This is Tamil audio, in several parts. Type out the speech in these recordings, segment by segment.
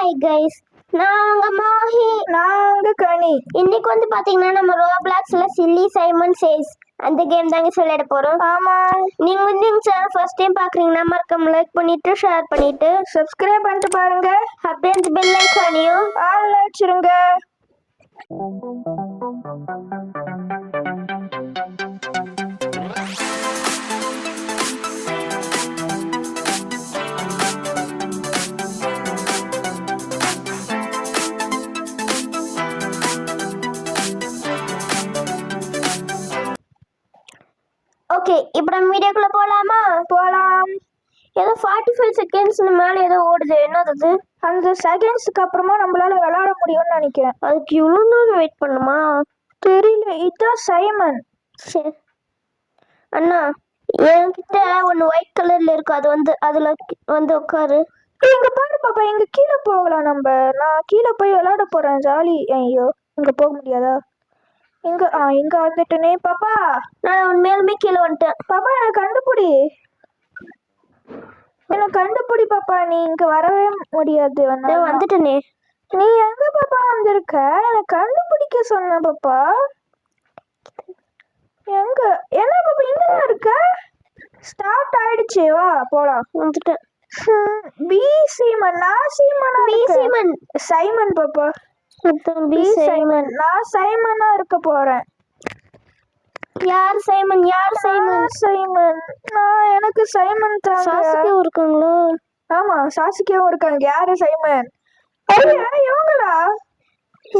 ஹாய் கைஸ் நாங்க மோஹி நாங்க கனி இன்னைக்கு வந்து பாத்தீங்கன்னா நம்ம ரோப்ளாக்ஸ்ல சில்லி சைமன் சேஸ் அந்த கேம் தாங்க விளையாட போறோம். ஆமா. நீங்க வந்து எங்க சேனல் ஃபர்ஸ்ட் டைம் பாக்குறீங்கன்னா மறக்காம லைக் பண்ணிட்டு ஷேர் பண்ணிட்டு சப்ஸ்கிரைப் பண்ணிட்டு பாருங்க. அப்படியே அந்த பெல் ஐக்கானையும் ஆன்ல வச்சிருங்க ஓகே இப்போ நம்ம வீடியோக்குள்ள போலாமா? போலாம். ஏதோ ஃபார்ட்டி ஃபைவ் செகண்ட்ஸ் மேல ஏதோ ஓடுது. என்னது அது? அந்த செகண்ட்ஸ்க்கு அப்புறமா நம்மளால விளையாட முடியும்னு நினைக்கிறேன். அதுக்கு இவ்வளோ நேரம் வெயிட் பண்ணுமா? தெரியல. இதுதான் சைமன் சரி அண்ணா என்கிட்ட ஒன்று ஒயிட் கலர்ல இருக்கு. அது வந்து அதுல வந்து உட்காரு. இங்க பாரு பாப்பா இங்க கீழே போகலாம் நம்ம. நான் கீழே போய் விளையாட போறேன். ஜாலி. ஐயோ இங்க போக முடியாதா? இங்க ஆ இங்க வந்துட்டேனே பாப்பா. நான் உண்மையாலுமே கீழே வந்துட்டேன். பாப்பா எனக்கு கண்டுபிடி. எனக்கு கண்டுபிடி பாப்பா. நீ இங்க வரவே முடியாது. வந்துட்டேனே. நீ எங்க பாப்பா வந்திருக்க? எனக்கு கண்டுபிடிக்க சொன்ன பாப்பா. எங்க? என்ன பாப்பா இங்க இருக்க? ஸ்டார்ட் ஆயிடுச்சு. வா போலாம். வந்துட்டேன். பி சீமன் நான் சீமனா பி. சைமன் சைமன் பாப்பா. அதான் பி சைமன். நான் சைமனா இருக்க போறேன். யார் சைமன்? யார் சைமன்? சைமன். நான் எனக்கு சைமன் தாங்க சாசுகே இருக்காங்களோ ஆமா சாசிக்காவும் இருக்காங்க. யாரு சைமன்? இவங்களா?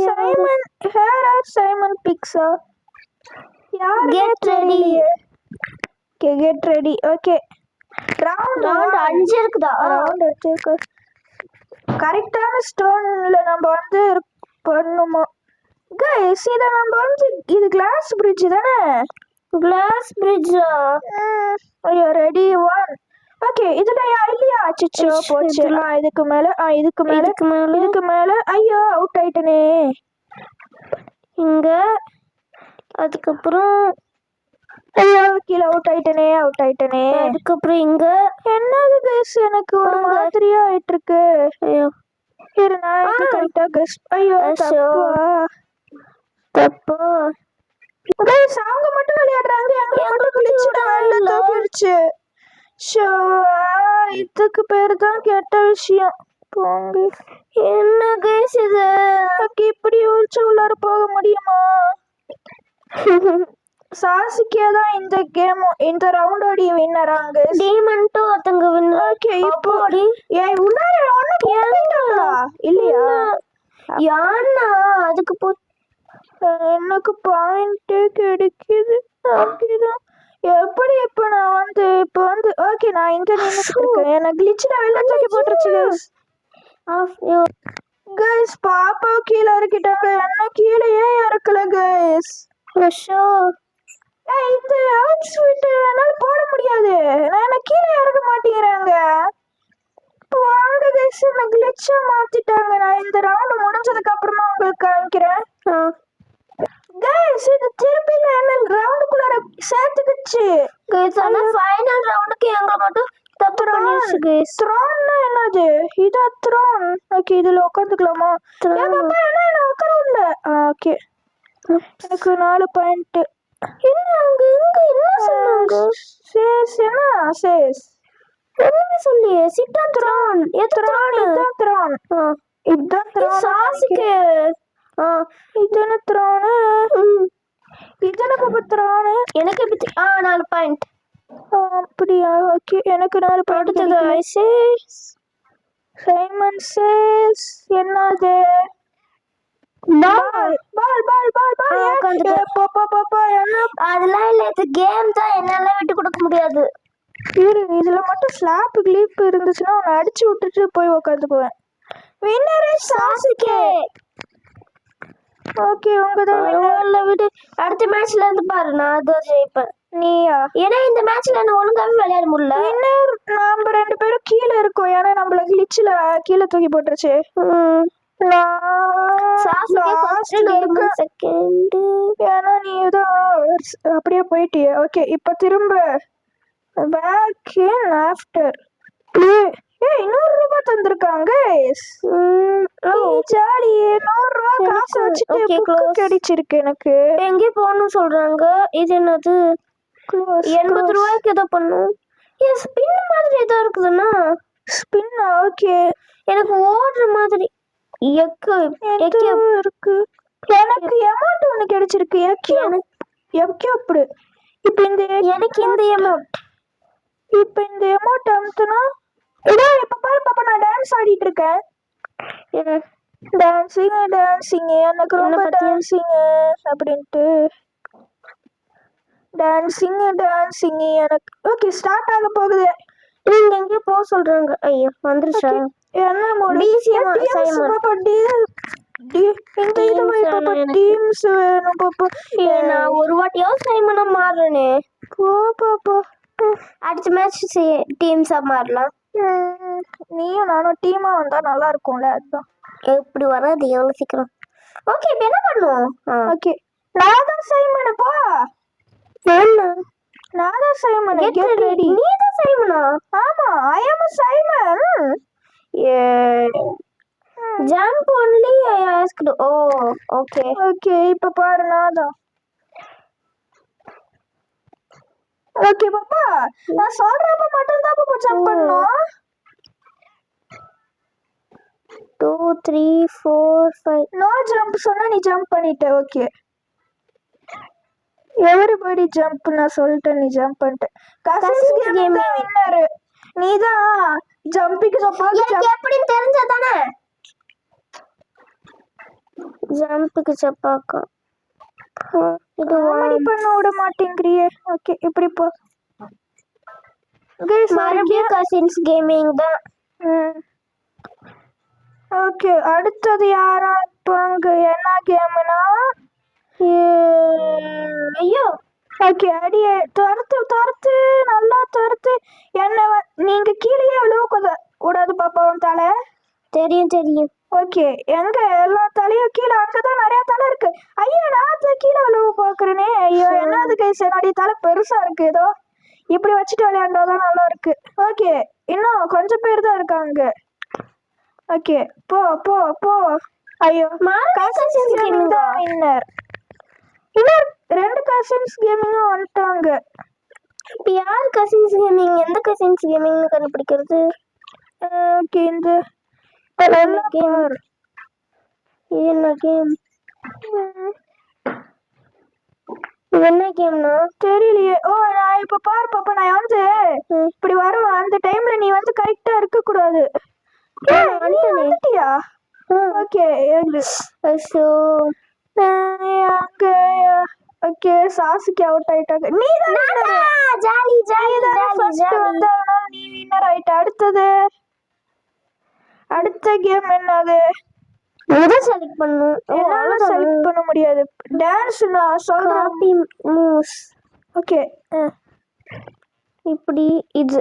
சைமன். ஹேர் ஆர் சைமன் பிக்ஸா யாரு Get ready. Okay get ready okay round round அஞ்சு இருக்குதா? ரவுண்ட் வச்சிருக்க கரெக்டான ஸ்டோன்ல நம்ம வந்து பண்ணுமா? கைஸ் இத நம்ம வந்து இது கிளாஸ் பிரிட்ஜ் தானே? கிளாஸ் பிரிட்ஜா ஐயோ ரெடி ஒன் ஓகே இதுல இல்லையா? இஷ், போச்சு. ஆ இதுக்கு மேல ஆ இதுக்கு மேல இதுக்கு மேல? இதுக்கு மேல. ஐயோ அவுட் ஆயிட்டனே. இங்க அதுக்கப்புறம்? ஐயோ கீழே அவுட் ஆயிட்டனே அவுட் ஆயிட்டனே. அதுக்கப்புறம் இங்க? என்னது கைஸ் எனக்கு ஒரு. மாதிரியா ஆயிட்டு இருக்கு ஐயோ. இரு நான் இது. கரெக்டா கெஸ் ஐயோ அச்சோ. தப்பா. தப்பு. கைஸ் அவங்க மட்டும் விளையாடுறாங்க எங்க மட்டும் இல்ல. தூக்கிடுச்சு ஷோ இதுக்கு பேரு தான் கெட்ட விஷயம். போங்க என்ன கைஸ் இது? இப்படி யோசிச்சு உள்ளார போக முடியுமா? சாசிக்கே தான் இந்த கேம்? இந்த ரவுண்டோடைய வின்னராங்க டீமன்ட்டு ஒருத்தங்க வின்னு ஓகே இப்போ அப்போடி ஏய் உள்ளார ஒண்ணு போயிட்டாங்களா இல்லையா? யான்னா அதுக்கு போ எனக்கு பாயிண்ட் கிடைக்குது அப்படிதான். எப்படி இப்போ நான் வந்து இப்போ வந்து ஓகே நான் இங்க நின்னுட்டு இருக்கேன். எனக்கு கிளிச்ல வெளில தூக்கி போட்டுருச்சு கைஸ் ஆஃப் பாப்பா கீழே இறக்கிட்டாங்க. என்ன கீழேயே இறக்கல கைஸ் ஷோ ஏய் இந்த அவுட்ஃபிட் என்னால போட முடியாது. நான் என்ன கீழே இறக்க மாட்டேங்கிறாங்க. இப்போ வாங்க கைஸ் என்ன கிளிச்சா மாத்திட்டாங்க. நான் இந்த ரவுண்ட் முடிஞ்சதுக்கு அப்புறமா உங்களுக்கு காமிக்கிறேன். கைஸ் இது திருப்பி என்ன ரவுண்டுக்குள்ளார சேர்த்துக்கிச்சு. கைஸ் ஆனா ஃபைனல் ரவுண்டுக்கு எங்க மட்டும் தப்பு பண்ணிருச்சு கைஸ் த்ரோன்னா என்னது? இதா த்ரோன் ஓகே இதுல உட்காந்துக்கலாமா. ஏன் பாப்பா என்ன என்ன உட்கார இல்ல ஓகே எனக்கு நாலு பாயிண்ட் என்ன சொன்னாங்க? சேஸ் என்ன சேஸ் ஒண்ணுமே சொல்லியே சிட்டா த்ரான் எத்ரான் இதுதான் த்ரோன் இதுதான் த்ரோன் சாசிக்கு. த்ரோனு பாப்பா த்ரோனு எனக்கு எப்படி ஆ நாலு பாயிண்ட் அப்படியா? ஓகே எனக்கு நாலு பாயிண்ட் ஐசேஸ். சைமன் சேஸ் என்னது? அதெல்லாம் இல்ல இது கேம் தான். என்னால விட்டு கொடுக்க முடியாது. இரு இதுல மட்டும் ஸ்லாப் கிளிப் இருந்துச்சுன்னா உன்னை அடிச்சு விட்டுட்டு போய் உட்காந்துக்குவேன். வின்னரே சாசிக்கே ஓகே உங்க தான் பரவாயில்ல விடு. அடுத்த மேட்ச்ல இருந்து பாரு நான் அதை ஜெயிப்பேன். நீயா? ஏன்னா இந்த மேட்ச்ல என்ன ஒழுங்காவே விளையாட முடியல. வின்னர் ரெண்டு பேரும் கீழே இருக்கோம். ஏன்னா நம்மள கிளிச்சில் கீழே தூக்கி போட்டுருச்சு. ஏன்னா நீ தான் அப்படியே போயிட்டிய. ஓகே இப்போ திரும்ப பேக் இன் ஆஃப்டர் ஏய் இன்னொரு ரூபாய் தந்திருக்காங்க. ஜாலி. நூறு ரூபா காசு வச்சுட்டு புக்கு. கிடைச்சிருக்கு எனக்கு. எங்கே போகணும்னு சொல்றாங்க? இது என்னது? எண்பது ரூபாய்க்கு ஏதோ பண்ணும். எஸ் பின் மாதிரி ஏதோ இருக்குதுன்னா ஸ்பின் ஓகே எனக்கு ஓடுற மாதிரி. இருக்கு? எனக்கு அமௌண்ட் ஒண்ணு கிடைச்சிருக்கு. எக்கியோ எக்கியோ அப்படி. இப்போ இந்த எனக்கு இந்த அமௌண்ட் இப்போ இந்த அமௌண்ட் அமுத்துனா இதோ இப்போ பாரு பாப்பா நான் டான்ஸ் ஆடிட்டு இருக்கேன் டான்ஸிங் டான்ஸிங் எனக்கு ரொம்ப? டான்ஸிங் அப்படின்ட்டு. டான்ஸிங் டான்ஸிங் எனக்கு ஓகே ஸ்டார்ட் ஆக போகுது. நீங்க எங்கே போக சொல்றாங்க. ஐயோ வந்துருச்சா? என்ன மோடு BCM டீம்ஸ் Simon. பாப்பா இந்த இது பாப்பா. டீம்ஸ் வேணும் பாப்பா. நான் ஒரு வாட்டியாவது சைமனா மாறுறேனே. போ பாப்பா. அடுத்த மேட்ச் டீம்ஸா மாறலாம். நீயும் நானும் டீமா வந்தா நல்லா இருக்கும்ல அதுதான் எப்படி வராது எவ்வளவு சீக்கிரம்? ஓகே இப்போ என்ன பண்ணுவோம். ஓகே நான் தான் சைமன் போ. என்ன நான் தான் சைமன் கெட். ரெடி நீதான் சைமனா ஆமா I am Simon jump only I asked oh okay okay இப்ப பாரு நான் தான் ஓகே பாப்பா நான் சொல்றப்ப மட்டும் தான் பாப்பா ஜம்ப் பண்ணணும் two three four five no jump சொன்னா நீ ஜம்ப் பண்ணிட்ட ஓகே எவரிபடி ஜம்ப் நான் சொல்லிட்டேன் நீ ஜம்ப் பண்ணிட்ட. Cousins game. தான் வின்னர் நீ தான் ஜம்பிக்கு சொப்பாக எனக்கு எப்படின்னு தெரிஞ்சதானே? ஜம்புக்கு சப்பாக்கா. இது காமெடி பண்ண விட மாட்டேங்கிறியே. ஓகே இப்படி போ. Guys, மறுபடியும் கசின்ஸ் கேமிங் தான் ஓகே அடுத்தது யாரா இருப்பாங்க? என்ன கேம்னா ஐயோ! ஓகே அடியே துரத்து துரத்து நல்லா துரத்து. என்ன நீங்க கீழேயே விழுவ கூடா- கூடாது பாப்பா உன் தலை. தெரியும் தெரியும். ஓகே எங்க எல்லா தலையும் கீழே அங்கதான் நிறைய தலை இருக்கு. ஐயோ நான் கீழே விழுவ பாக்குறேனே ஐயோ என்னது கைஸ் என்னுடைய தலை பெருசா இருக்கு ஏதோ. இப்படி வச்சுட்டு விளையாண்டாதான் நல்லா இருக்கு. ஓகே இன்னும் கொஞ்சம் பேர் தான் இருக்காங்க. ஓகே போ போ போ. ஐயோ Cousins கசின்ஸ் இன்னும் ரெண்டு கசின்ஸ் கேமிங்கும் வந்துட்டாங்க. இப்போ யார் கசின்ஸ் கேமிங் எந்த கசின்ஸ் கேமிங்னு கண்டுபிடிக்கிறது? ஓகே இந்த என்ன கேம் என்ன கேம் என்ன கேம்னா தெரியலையே. ஓ நான் இப்ப பாரு பாப்பா நான் வந்து இப்படி வருவேன் அந்த டைம்ல நீ வந்து கரெக்டா இருக்க கூடாது. வந்துட்டியா? ஓகே ஐயோ. ஓகே சாசுக்கு அவுட் ஆயிட்டாங்க. நீ ஜாலி ஜாலி ஜாலி வந்து நீ வின்னர் ஆயிட்ட. அடுத்தது? அடுத்த கேம் என்னது? எதை செலக்ட் பண்ணும் என்னால செலக்ட் பண்ண முடியாது. டான்ஸ் நான் சொல்றேன். காப்பி மூஸ் ஓகே இப்படி இது.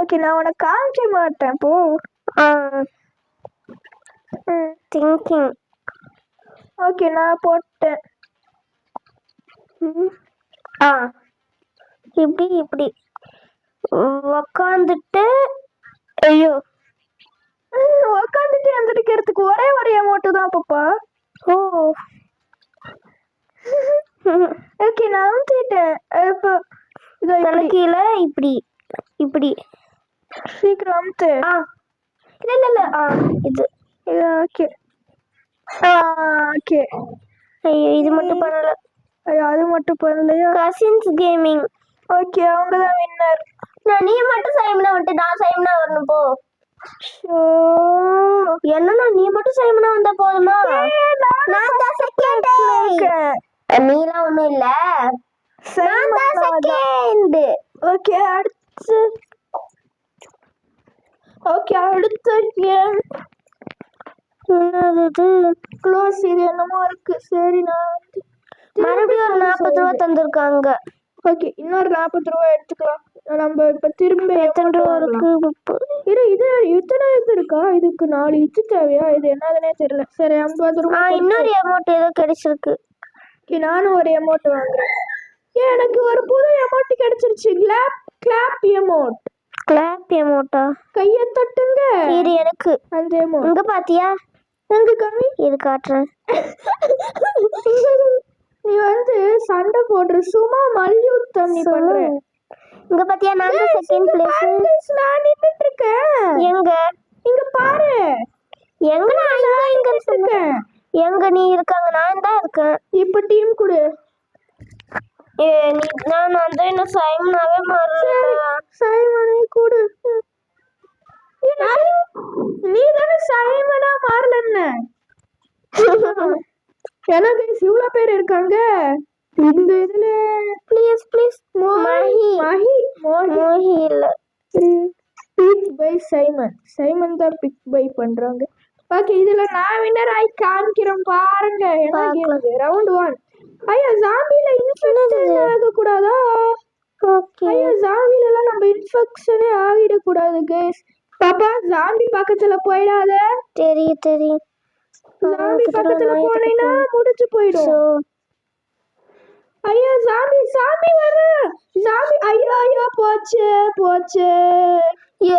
ஓகே நான் உனக்கு காமிக்க மாட்டேன். போ. திங்கிங் ஓகே நான் போட்டேன். ஆ. இப்படி இப்படி. உக்காந்துட்டு ஐயோ. உக்காந்துட்டு எந்திரிக்கிறதுக்கு ஒரே ஒரே அமௌண்ட் தான் பாப்பா. ஓ. ஓகே நான் அமுத்திட்டேன். இப்போ இதோ தலைக்கீழ இப்படி இப்படி. சீக்கிரம் அமுத்து. ஆ. இல்ல இல்ல இல்ல. ஆ இது. Okay okay. ஐயோ இது மட்டும் பண்ணல. ஐயோ அது மட்டும் பண்ணலையா? கசின்ஸ் கேமிங் ஓகே அவங்க தான் வின்னர் நான் நீ மட்டும் சைமனா வந்துட்டு நான் சைமனா வரணும் போ. என்னன்னா நீ மட்டும் சைமனா வந்தா போதுமா? நான் தான் செகண்ட் நீலாம் ஒண்ணும் இல்ல? நான் தான் செகண்ட் ஓகே அடுத்து. ஓகே அடுத்த கேம் என்னது க்ளோஸ் இது என்னமோ இருக்கு. சரி நான் மறுபடியும் ஒரு நாற்பது ரூபா தந்திருக்காங்க. ஓகே இன்னொரு நாற்பது ரூபா எடுத்துக்கலாம். நம்ம இப்ப திரும்ப எத்தனை ரூபா இருக்கு? இரு இது இத்தனை இது இருக்கா? இதுக்கு நாலு இது தேவையா? இது என்னதுன்னே தெரியல. சரி ஐம்பது ரூபா இன்னொரு அமௌண்ட் ஏதோ கிடைச்சிருக்கு. நானும் ஒரு அமௌண்ட் வாங்குறேன். எனக்கு ஒரு புது அமௌண்ட் கிடைச்சிருச்சு. கிளாப் கிளாப் அமௌண்ட் கிளாப் அமௌண்ட்டா கையை தட்டுங்க. இது எனக்கு. அந்த அமௌண்ட் இங்க பாத்தியா? எங்க கம்மி? இது காட்டுறேன் நீ வந்து சண்டை போடுற சும்மா மல்யுத்தம் நீ பண்ற. இங்க பாத்தியா நான் தான் செகண்ட் பிளேஸ் நான் நின்னுட்டு இருக்கேன். எங்க? இங்க பாரு. எங்க நான் இங்க இங்க இருக்கேன். எங்க நீ இருக்காங்க நான் தான் இருக்கேன். இப்ப டீம் கொடு. ஏ நீ நான் அந்த இன்னும் சைமனாவே மாறல சைமனே கொடு. நீ தானே சைமனா மாறலன்னு. ஏன்னா guys, இவ்வளவு பேர் இருக்காங்க. இந்த இதுல ப்ளீஸ் ப்ளீஸ் மஹி மஹி. மோஹி இல்ல. பிக் பை சைமன் சைமன் தான் பிக் பை பண்றாங்க. ஓகே இதுல நான் வின்னர் ஆகி காமிக்கிறேன் பாருங்க. ரவுண்ட் ஒன் ஐயா ஜாம்பில இன்ஃபெக்ஷன் ஆக கூடாதா ஓகே ஐயா ஜாம்பில எல்லாம் நம்ம இன்ஃபெக்ஷனே ஆகிட கூடாது கேஸ் பாப்பா ஜாம்பி பக்கத்துல போயிடாத. தெரியும் தெரியும். ஜாம்பி பக்கத்துல போனீங்கன்னா முடிச்சு போயிடும். ஐயா ஜாம்பி ஜாம்பி வர. ஜாம்பி ஐயோ ஐயோ போச்சு போச்சு. ஏ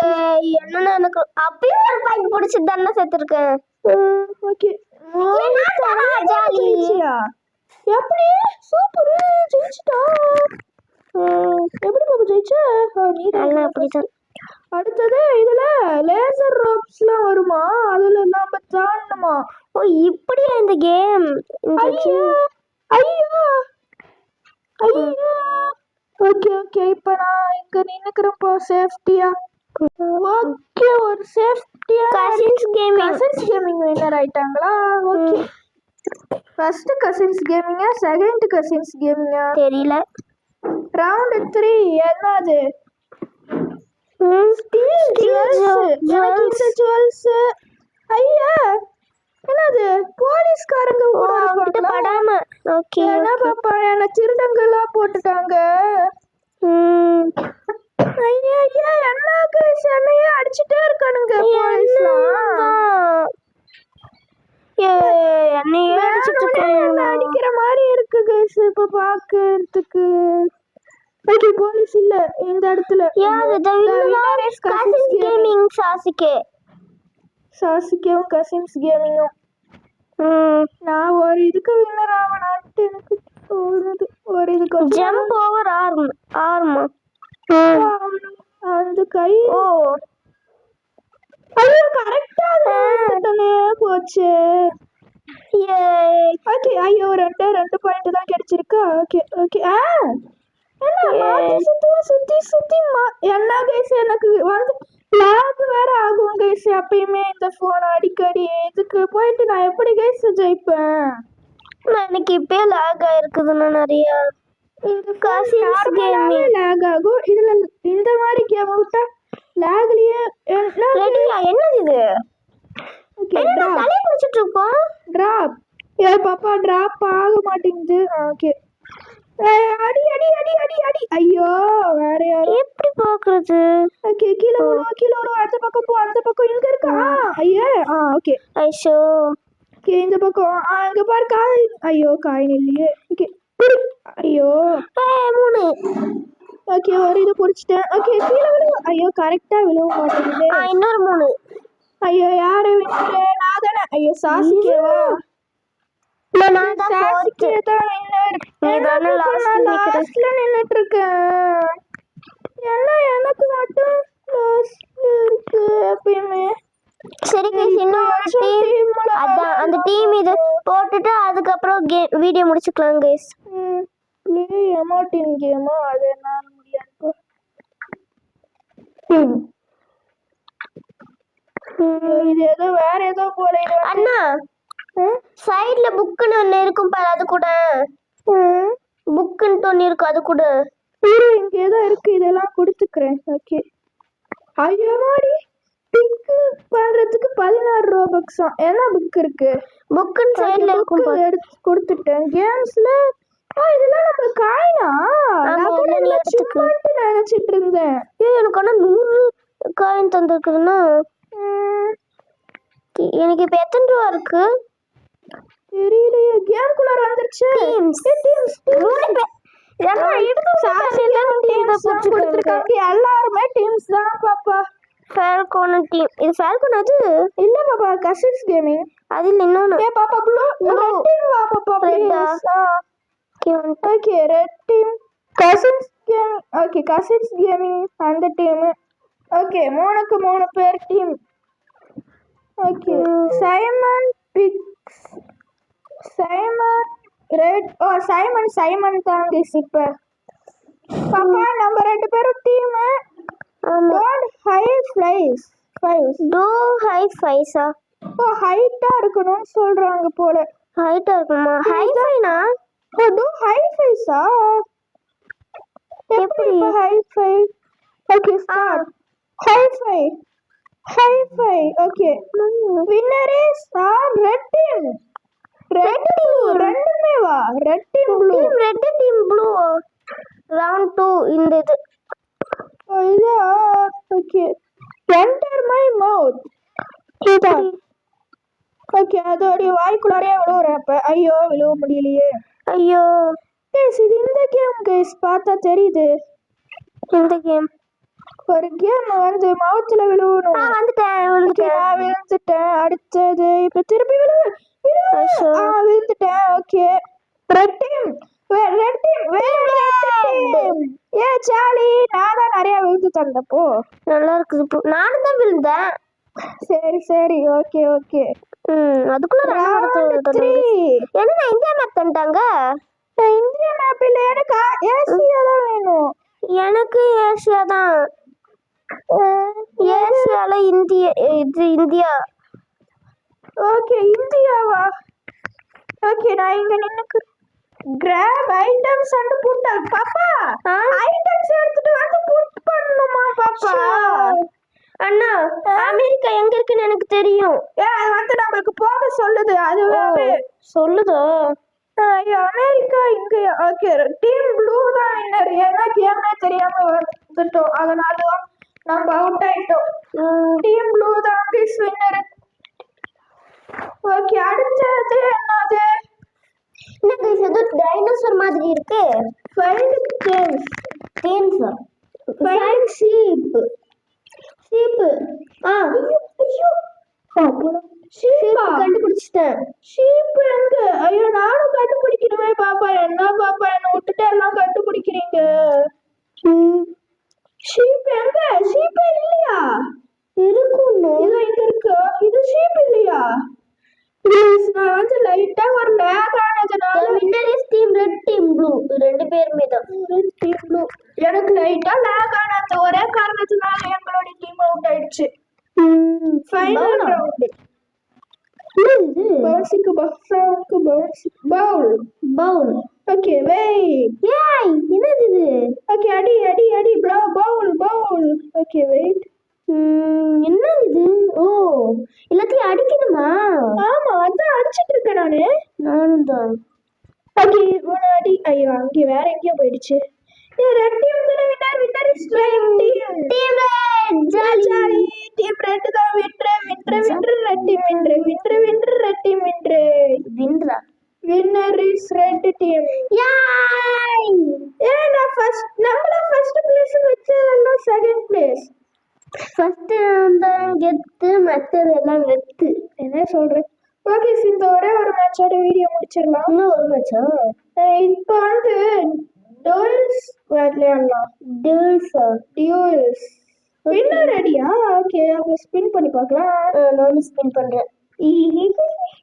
என்னன்னா எனக்கு அப்பயும் ஒரு பைக் பிடிச்சி தானே செத்துருக்கேன். Okay jolly? எப்படி? சூப்பர் ஜெயிச்சிட்டா. எப்படி பாப்பா ஜெயிச்ச? நீ அப்படிதான். அடுத்தது இதுல லேசர் ரோப்ஸ்லாம் வருமா? அதுல நாம தாண்டணுமா? ஓ இப்படியா இந்த கேம் ஐயோ! ஐயோ! ஐயோ! ஓகே ஓகே இப்போ நான் இங்க நின்னுக்கிறப்போ சேஃப்டியா ஓகே ஒரு சேஃப்டியா cousins gaming cousins gaming winner ஆயிட்டாங்களா? Okay first cousins கேமிங்கா செகண்ட் கசின்ஸ் கேமிங்கா தெரியல. ரவுண்ட் த்ரீ என்னது. எனக்கு இந்த ஜுவல்ஸ் ஐயா என்னது? போலீஸ்காரங்க கூட? படாம. ஓகே என்ன பாப்பா என்ன திருடங்களா போட்டுட்டாங்க. ஐயா ஐயா என்ன கைஸ் என்னையே அடிச்சிட்டே இருக்கானுங்க போலீஸ்லாம். என்னையே அடிச்சிட்டு அடிக்கிற மாதிரி இருக்கு கைஸ் இப்ப பாக்குறதுக்கு. ஓகே போலீஸ் இல்ல இந்த இடத்துல யாரு கசின்ஸ். கேமிங் சாசிக்கே சாசிக்கவும் கசின்ஸ் கேமிங்கும் ம் நான் ஒரு இதுக்கு வின்னர் ஆகணும்ட்டு எனக்கு தோணுது ஒரு இதுக்கு ஜம்ப் ஓவர் ஆர்ம் ஆர்மா. அந்த கை ஓ ஐயோ கரெக்டா எடுத்துட்டனே போச்சு ஓகே ஐயோ ரெண்டு ரெண்டு பாயிண்ட் தான் கிடைச்சிருக்கா ஓகே ஓகே ஆ சுத்தி சுத்தி சுத்தி என்ன கைஸ் எனக்கு வந்து லேக் வேற ஆகும் கைஸ் எப்பயுமே இந்த போன் அடிக்கடி இதுக்கு போயிட்டு நான் எப்படி கைஸ் ஜெயிப்பேன்? எனக்கு இப்பயே லாக் ஆயிருக்குதுண்ணா நிறைய. லேக் ஆகும். இதுல இந்த மாதிரி கேம் விட்டா லேக்லயே என்னது இது? ஓகே என்ன நான் தலையை குடிச்சிட்டு இருக்கோம் டிராப் ஏ பாப்பா டிராப் ஆக மாட்டேங்குது. ஓகே. அடி அடி அடி அடி அடி. ஐயோ வேற யாரும் எப்படி பாக்குறது? ஓகே கீழே விடுவோம் கீழே விடுவோம் அந்த பக்கம் போ அந்த பக்கம் இங்க இருக்கா? ஐயா ஆ ஓகே. ஐஷோ. ஓகே இந்த பக்கம். ஆ இங்க பாரு காய். ஐயோ காயின் இல்லையே ஓகே ஐயோ. மூணு. ஓகே ஒரு இது பிடிச்சிட்டேன் ஓகே கீழே விழுவோம் ஐயோ கரெக்டா விழுவ மாட்டேங்குது. இன்னொரு மூணு. ஐயோ யாரு விட்டு நான் தானே. ஐயோ சாசிக்கேவா. நான் தான். நீ தானே எனக்கு நின்னுட்டு மட்டும் lastல இருக்கு எப்பயுமே சரி கைஸ் இன்னும் ஒரு டீம் அதான் அந்த டீம் இது போட்டுட்டு அதுக்கப்புறம் கே வீடியோ முடிச்சுக்கலாம் கைஸ் ப்ளே எமாட்டின் கேமா அது என்னால முடியாது. இது ஏதோ வேற ஏதோ போல அண்ணா சைடுல புக்குன்னு ஒண்ணு இருக்கும் பாரு அது கூட. புக்குன்ட்டு ஒண்ணு இருக்கும் அது கூட. இரு இங்க ஏதோ இருக்கு இதெல்லாம் கொடுத்துக்கிறேன். ஓகே ஐயோ மாடி பிக்கு பண்றதுக்கு பதினாறு ரூபா பக்ஸாம் என்ன புக் இருக்கு? புக்குன்னு சைடுல இருக்கும் எடுத்து கொடுத்துட்டேன். கேம்ஸ்ல ஆ இதெல்லாம் நம்ம காயினா நினைச்சிட்டு இருந்தேன். ஏய் எனக்கு ஆனா நூறு காயின் தந்திருக்குதுன்னா. எனக்கு இப்ப எத்தனை ரூபா இருக்கு? தெரியலையே கேம் குள்ளார வந்துருச்சு. தான் கொடுத்திருக்காங்க. எல்லாருமே டீம்ஸ் தான் பாப்பா. ஃபால்கோன் டீம் இது ஃபால்கோன் அது? இல்ல பாப்பா கசின்ஸ் கேமிங் அதில் இன்னொன்று ஏ பாப்பா ப்ளூ ரெட் டீம் வா பாப்பா? Please okay red team cousins game okay cousins gaming அந்த டீம் ஓகே மூணுக்கு மூணு பேர் team okay Simon picks Simon red oh Simon Simon தாங்க இப்ப. பாப்பா நம்ம ரெண்டு பேரும் team don't high flies fives do high Faiza ஓ ஹைட்டா இருக்கணும்னு சொல்றாங்க போல. ஹைட்டாக இருக்குமா? ஹை ஃபைனா ஓ டூ ஹை ஃபைஸா எப்படி? High five okay start high five high five okay winner is are red team red team ரெண்டுமே வா. Red team blue red team blue round two இந்த இது. இதா ஓகே என்டர் மை மவுத் இதான் ஓகே அதோடைய வாய்க்குள்ளாரே விழுவுறேன் அப்ப. ஐயோ விழுவ முடியலையே. ஐயோ. கேஸ் இது இந்த கேம் கேஸ் பார்த்தா தெரியுது. இந்த கேம் ஒரு கேம் வந்து மவுத்துல விழுவணும். நான் வந்துட்டேன் விழுந்துட்டேன். விழுந்துட்டேன். அடுத்தது இப்ப திருப்பி விழுவு. ஆ விழுந்துட்டேன். Okay. Red team red team ஏ சாலி நான் தான் நிறைய விழுந்து தந்தப்போ நல்லா இருக்குது நானும் தான் விழுந்தேன். சரி சரி. Okay okay. ம் அதுக்குள்ள என்ன இந்தியா மேப் தந்துட்டாங்க இந்திய மேப் இல்ல. எனக்கு ஏசியா தான் வேணும். எனக்கு ஏசியா தான். ஏசியால இந்திய இது இந்தியா? ஓகே இந்தியாவா? ஓகே நான் இங்க நின்னுக்கு. கிராப் ஐட்டம்ஸ் அண்ட் புட் பாப்பா? ஐட்டம்ஸ் எடுத்துட்டு வந்து புட் பண்ணணுமா பாப்பா? அண்ணா அமெரிக்கா எங்க இருக்குன்னு எனக்கு தெரியும். ஏ அது வந்து நம்மளுக்கு போக சொல்லுது அதுவே. சொல்லுதோ? அமெரிக்கா இங்க ஓகே டீம் ப்ளூ தான் வின்னர் ஏன்னா கேமே தெரியாம வந்துட்டோம். அதனால தான் நம்ம அவுட் ஆயிட்டோம். டீம் ப்ளூ தான் கிஸ் வின்னர் ஓகே அடுத்தது என்னது? என்ன guys, ஏதோ டைனோசர் மாதிரி இருக்கு. Find games then fine sheep sheep ஆ. ஐயோ ஷீப் ஷீப்பா கண்டுபிடிச்சிட்டேன். ஷீப் எங்க? ஐயோ நானும் கண்டுபிடிக்கணுமே பாப்பா. என்ன பாப்பா என்ன விட்டுட்டு எல்லாம் கண்டுபிடிக்கிறீங்க? ஷீப் எங்க? ஷீப்பே இல்லையா? இருக்குன்னு இது இங்க இருக்கு? இது ஷீப் இல்லையா? Please, நான் வந்து லைட்டா ஒரு லேக் ஆனதுனால winner is team red team blue ரெண்டு பேருமே தான். Team blue. எனக்கு லைட்டா லேக் ஆன அந்த ஒரே காரணத்தினால எங்களோட டீம் அவுட் ஆயிடுச்சு. ஃபைனல்? ரவுண்ட் பவுன்ஸுக்கு பஃப்ஸாவுக்கு bounce bowl bowl okay wait ஏய் என்னது இது? ஓகே அடி அடி அடி. Bro bowl bowl okay wait ம், என்ன இது? ஓ எல்லாத்தையும் அடிக்கணுமா? ஆமா அதான் அடிச்சிட்டு இருக்கேன் நானு. நானும் தான். ஓகே இவனை அடி. ஐயோ அங்கே வேற எங்கேயோ போயிடுச்சு. ரெட் டீம் தானே winner winner is team team red jolly jolly team red தான் winner winner winner red team winner winner winner red team winner வின்ரா winner is red team yay ஏ நான் ஃபர்ஸ்ட் நம்மள ஃபர்ஸ்ட் பிளேஸ் வச்சதெல்லாம் செகண்ட் பிளேஸ் ஃபர்ஸ்ட் தான் கெத்து மற்றது எல்லாம் வெத்து. என்ன சொல்றேன் ஓகே இந்த ஒரே ஒரு மேட்சோட வீடியோ முடிச்சிடலாம். இன்னும் ஒரு மச்சா இப்போ வந்து டோல்ஸ் விளையாடலாம். டேல்ஸா டியூல்ஸ் வின்னர் ரெடியா ஓகே அப்போ ஸ்பின் பண்ணி பார்க்கலாம். நானும் ஸ்பின்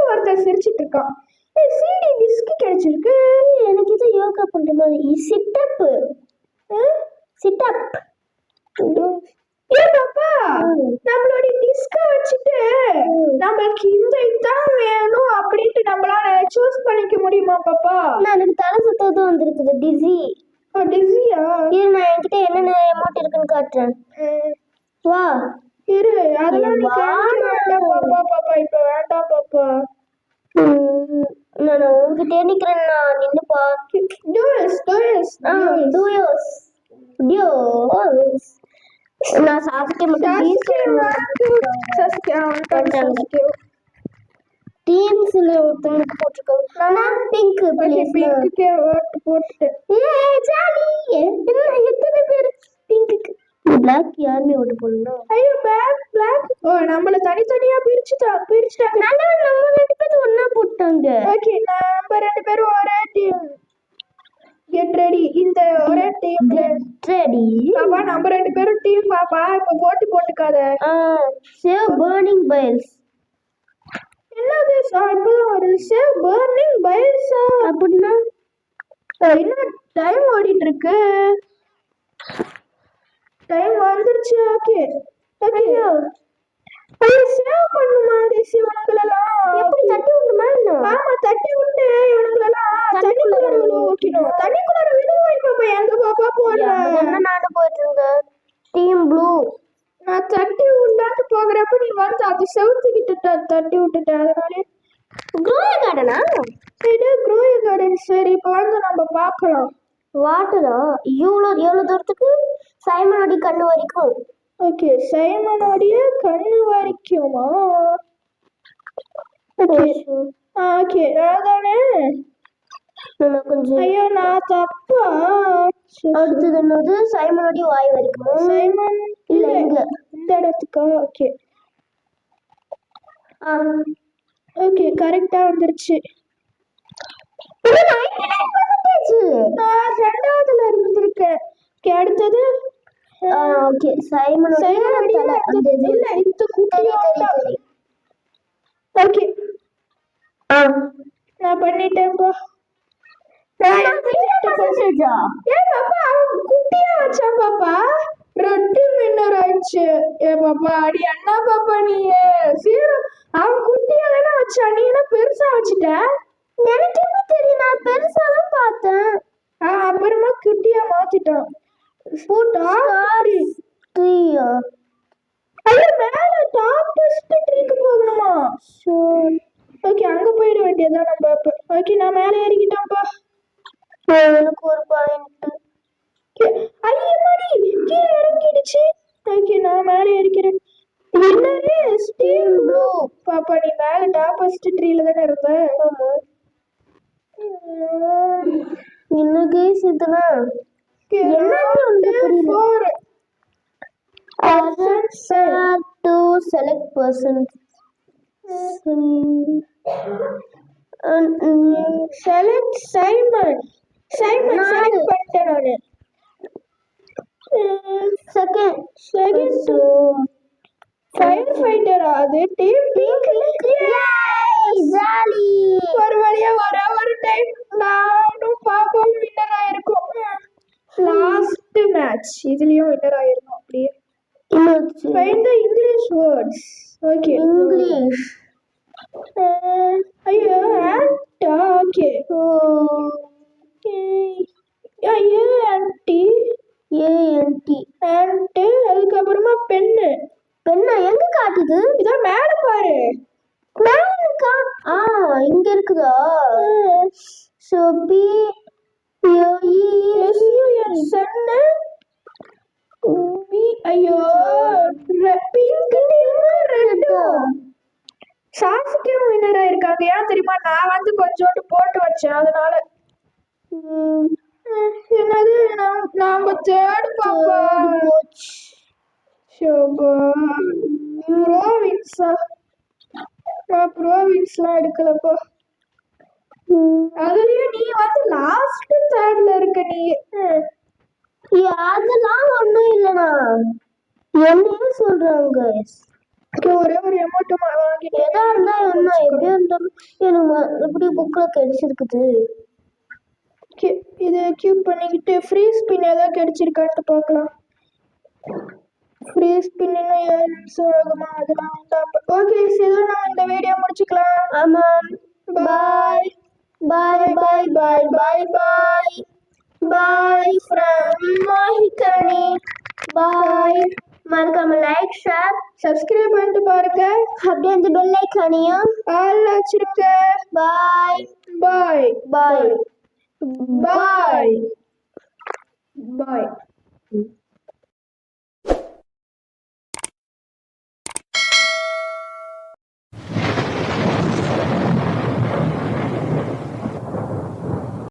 பண்றேன் ஒருத்தர் சிரிச்சிட்டு இருக்கான். ஏய் சிடி டிஸ்க் கிடைச்சிருக்கு. எனக்கு இது யோகா பண்ற மாதிரி. சிட்டப் சிட்டப் ஏ பாப்பா நம்மளோட டிஸ்க வச்சுட்டு நம்மளுக்கு இந்த இதுதான் வேணும் அப்படின்ட்டு நம்மளால சூஸ் பண்ணிக்க முடியுமா பாப்பா? நான் எனக்கு தலை சுத்ததும் வந்திருக்குது. டிசி டிஸியா இரு நான் என்கிட்ட என்னென்ன அமௌண்ட் இருக்குன்னு காட்டுறேன். வா. இரு அதெல்லாம் நீ வா. கேட்க வேண்டாம் பாப்பா பாப்பா இப்ப வேண்டாம் பாப்பா ம், நிக்கிறேன் நான் நின்னுப்பா டூயல்ஸ் டூயல்ஸ் டூயோஸ் டியோஸ் நான் சாசுக்கே மட்டும் டீம்ஸ்ல ஒருத்தங்களுக்கு போட்டிருக்கோம் நான்? பிங்க் ப்ளீஸ் பிங்க்குக்கே ஓட்டு போட்டுட்டேன். ஏ ஜாலி. என்ன எத்தனை பேர்? பிங்க்கு பிளாக் யாருமே ஓட்டு போடணும் ஐயோ பிளாக் பிளாக் ஓ நம்மள தனித்தனியா பிரிச்சுட்டா பிரிச்சுட்டாங்க. நல்ல நம்ம ரெண்டு பேரும் ஒண்ணா போட்டாங்க. ஓகே நம்ம ரெண்டு பேரும் ஒரே டீம் கெட் ரெடி இந்த ஒரே டீம் ரெடி பாப்பா நம்ம ரெண்டு பேரும் டீம் பாப்பா. இப்ப போட்டி போட்டுக்காத. சேவ் பர்னிங் பைல்ஸ் என்னது? இப்பதான் ஒரு சேவ் பர்னிங் பைல்ஸா அப்படின்னா? இன்னும் டைம் ஓடிட்டு இருக்கு? டைம் வந்துருச்சு ஓகே. ஐயோ சேவ் பண்ணுமா டேசி இவனுங்களெல்லாம் எப்படி தட்டி விடணுமா என்ன? ஆமா தட்டி விட்டு இவனுங்களெல்லாம். தண்ணிக்குள்ளார விழ வைக்கணும் தண்ணிக்குள்ளார விழ வைப்பா எங்க பாப்பா போடுற என்ன நானும் போயிட்டு இருந்தேன் டீம் ப்ளூ நான் தட்டி விடலான்னு போகிறப்ப நீ வந்து அது செவுத்துக்கிட்ட தட்டி விட்டுட்ட. அதனாலே க்ரோய கார்டனா சரி க்ரோய கார்டன் சரி இப்போ வந்து நம்ம பார்க்கலாம். வாட்டரா இவ்வளோ எவ்வளோ தூரத்துக்கு? சைமனோடி கண்ணு வரைக்கும். ஓகே சைமனுடைய கண்ணு வரைக்குமா? ஓகே. அதானே நான் கொஞ்சம். ஐயோ நான் தப்பா? அடுத்தது என்னது? சைமனோடி வாய் வரைக்குமா. சைமன் இல்ல இங்க. இந்த இடத்துக்கா? ஓகே. ஓகே கரெக்டா வந்துருச்சு. 99% நான் ரெண்டாவதுல இருந்திருக்கேன் அடுத்தது? ஓகே அந்த அடுத்தது இது. இல்ல இந்த சரி குட்டி சரி. சரி ஓகே. ஆ. நான் பண்ணிட்டேன்ப்பா பர்சன்டேஜா ஏன் பாப்பா அவன் குட்டியா வச்சான் பாப்பா? ரெண்டு ஆயிடுச்சு. ஏ பாப்பா அடி அண்ணா பாப்பா நீ சீரு அவன் குட்டியா தானே வச்சான் நீ என்ன பெருசா வச்சுட்ட? எனக்கு எப்படி தெரியும்? நான் பெருசா தான் பார்த்தேன். ஆ அப்புறமா குட்டியா மாத்திட்டான் போட்டா? த்ரீயா ஐயோ மேல டாப் ஃபர்ஸ்ட் ட்ரீக்கு போகணுமா? ஓகே அங்க போயிட வேண்டியதுதான் நம்ம ஓகே நான் மேலே ஏறிக்கிட்டேன்ப்பா. எனக்கு ஒரு பாயிண்ட் ஐயமாடி கீழே இறங்கிடுச்சு. ஓகே நான் மேலே ஏறிக்கிறேன். என்னது? ஸ்டீல் ப்ளூ பாப்பா நீ மேல டாப் ஃபர்ஸ்ட் ட்ரீல தானே இருந்த? இன்னும் கேஸ் இதெல்லாம் to select person. Select Simon Simon. Select பண்ணிட்டேன் நானு. செகண்ட் செகண்ட் ஃபயர் ஃபைட்டர் அது? டீம் பிங்க் ஜாலி ஒரு வழியா ஒரே ஒரு டைம் நானும் பாப்பாவும் வின்னர் ஆயிருக்கோம். லாஸ்ட் மேட்ச் இதுலயும் வின்னர் ஆயிருக்கோம் அப்படியே. Find the English words okay English ஐயோ ஆண்டா ஓகே ஐயோ ஆன்டி ஏஎன்டி ஆன்ட்டு அதுக்கப்புறமா பென்னு பெண்ணா எங்க காட்டுது? இதான் மேல பாரு. மேல இருக்கா? ஆ இங்க இருக்குதா ஸோ பி எஸ்யூஎன் சன்னு ஐயோ சாசுக்கே வின்னர் ஆயிருக்காங்க ஏன் தெரியுமா? நான் வந்து கொஞ்சோண்டு போட்டு வச்சேன். அதனால. என்னது? நாம்- நாம தேர்ட் பாப்பா. ஷோபா ப்ரோவின்ஸா நான் ப்ரோவின்ஸ்லாம் எடுக்கலப்பா. அதுலயும் நீ வந்து லாஸ்ட் தேர்ட்ல இருக்க நீ. அதெல்லாம் ஒண்ணும் இல்லைண்ணா என்னையும் சொல்றாங்க. ஒரே ஒரு எமௌண்ட் வாங்கிட்டு எதா இருந்தா என்ன எப்படியா இருந்தாலும் எனக்கு எப்படி புக்ல கிடைச்சிருக்குது? இதை கியூப் பண்ணிக்கிட்டு ஃப்ரீ ஸ்பின் ஏதாவது கிடைச்சிருக்கான்ட்டு பார்க்கலாம். ஃப்ரீ ஸ்பின் இன்னும் ஏழு நிமிஷம் ஆகுமா? அதெல்லாம் ஓகே சரி நம்ம இந்த வீடியோ முடிச்சுக்கலாம். ஆமா பாய் பாய் பாய் பாய் பாய் பாய் பாய் ஃப்ரம் மோஹிகனி பாய் மறக்காம லைக் ஷேர் சப்ஸ்கிரைப் பண்ணிட்டு பாருங்க. அப்படியே அந்த பெல் ஐக்கானையும் ஆல் வச்சிருங்க. பாய் பாய் பாய் பாய் பாய்